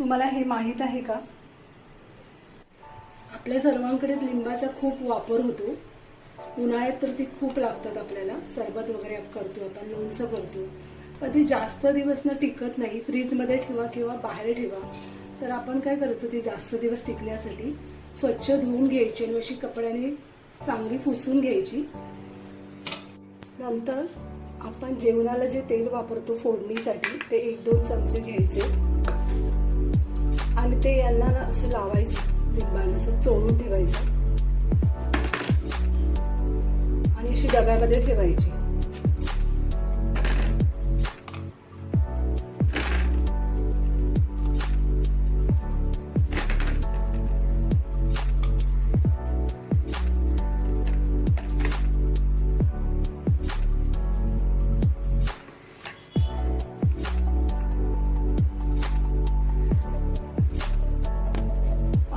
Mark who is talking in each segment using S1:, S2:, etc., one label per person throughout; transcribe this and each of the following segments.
S1: तुम्हाला हे माहीत आहे का? आपल्या सर्वांकडे लिंबाचा खूप वापर होतो. उन्हाळ्यात तर ती खूप लागतात आपल्याला. सरबत वगैरे करतो आपण लोणचं करतो. पण ती जास्त दिवस न टिकत नाही. फ्रीजमध्ये ठेवा किंवा बाहेर ठेवा. तर आपण काय करतो ती जास्त दिवस टिकण्यासाठी स्वच्छ धुवून घ्यायची आणि अशी कपड्याने चांगली पुसून घ्यायची. नंतर आपण जेवणाला जे तेल वापरतो फोडणीसाठी ते एक दोन चमचे घ्यायचे. आणि ते यांना ना असं लावायचं लिंबाला असं चोळून ठेवायचं. आणि अशी डब्यामध्ये ठेवायची.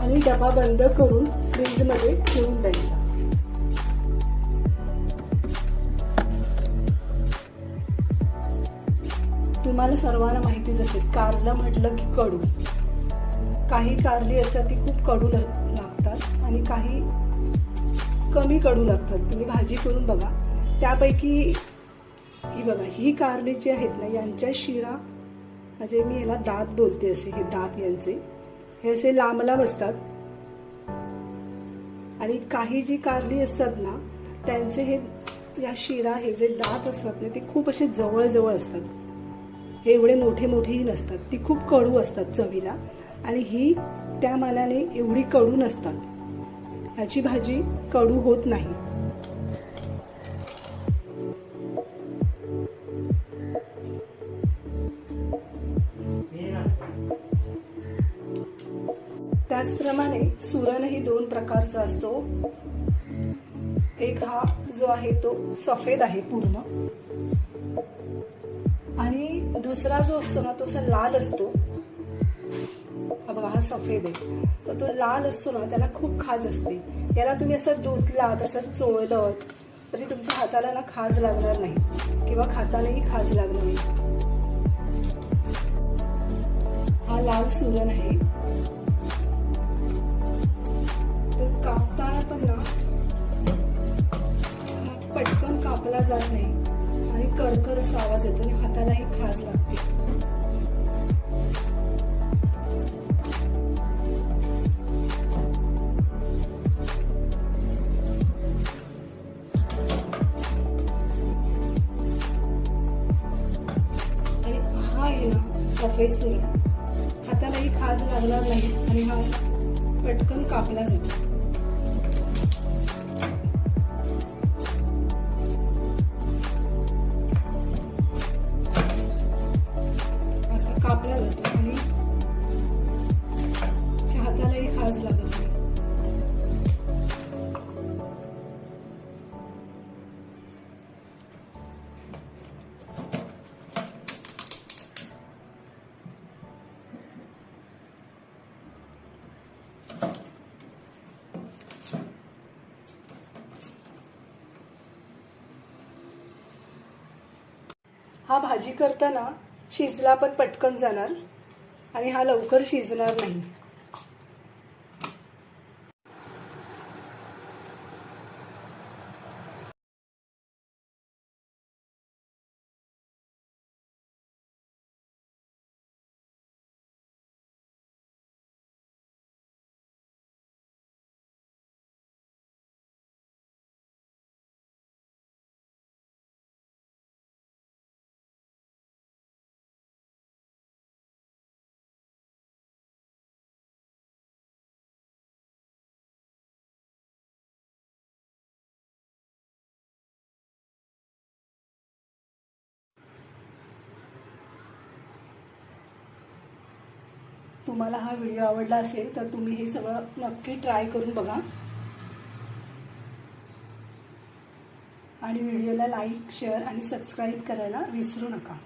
S1: आणि डबा बंद करून फ्रीजमध्ये ठेवून द्यायचा. तुम्हाला सर्वांना माहितीच असेल कारलं म्हटलं की कडू. काही कारली असतात ती खूप कडू लाग- लागतात आणि काही कमी कडू लागतात. तुम्ही भाजी करून बघा. त्यापैकी ही बघा ही कारली जी आहेत ना यांच्या शिरा म्हणजे मी याला दात बोलते असे हे दात यांचे. हे असे लांब लांब असतात. आणि काही जी कारली असतात ना त्यांचे हे या शिरा हे जे दात असतात ना ते खूप असे जवळजवळ असतात. हे एवढे मोठे मोठेही नसतात. ती खूप कडू असतात चवीला. आणि ही त्या मानाने एवढी कडू नसतात. ह्याची भाजी कडू होत नाही. त्याचप्रमाणे सुरणही दोन प्रकारचा असतो. एक हा जो आहे तो सफेद आहे पूर्ण. आणि दुसरा जो असतो ना तो असा लाल असतो. बघा हा सफेद आहे. तर तो लाल असतो ना त्याला खूप खाज असते. याला तुम्ही असं धुतलात असं चोळलं तरी तुमच्या हाताला ना खाज लागणार नाही. किंवा खातानाही खाज लागणार नाही. हा लाल सुरण आहे. ना. हा पटकन कापला जात नाही. आणि करकर असा आवाज येतो आणि हातालाही खाज लागते. आणि हा आहे ना सफेद सुरण हातालाही खाज लागणार नाही आणि हा पटकन कापला जातो. असा आणि च्या हातालाही खाज लागत नाही हा भाजी करताना शिजला पण पटकन जाणार आणि हा लवकर शिजणार नाही. तुम्हाला हा व्हिडिओ आवडला असेल तर तुम्ही हे सगळं नक्की ट्राय करून बघा. आणि व्हिडिओला लाईक शेअर आणि सबस्क्राईब करायला विसरू नका.